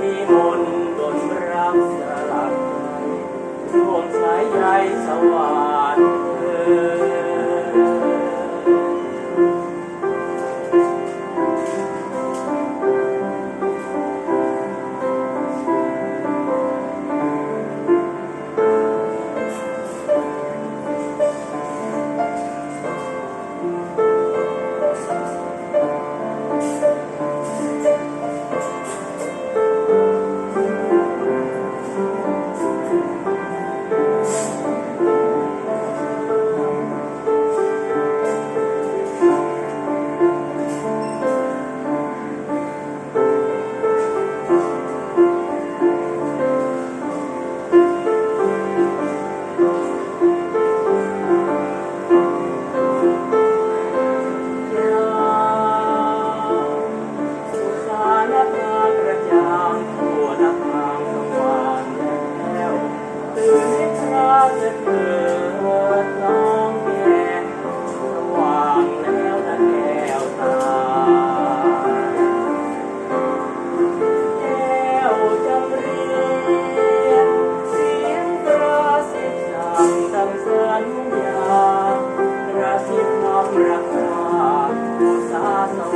มนต์ดนรักสลับรวมสายใยสว่าง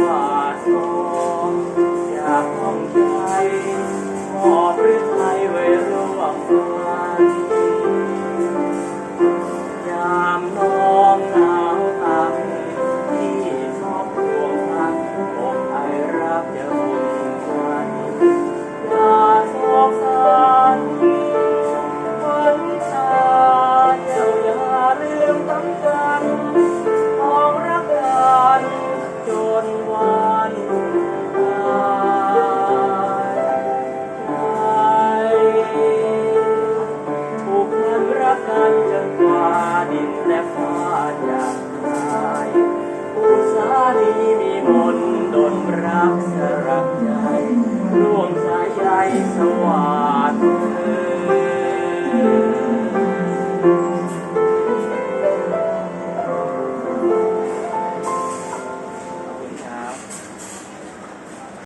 วาดมองอยากมองใจมอบหรือไทยเวล รักสรักใจร่วมสายใจสว่าง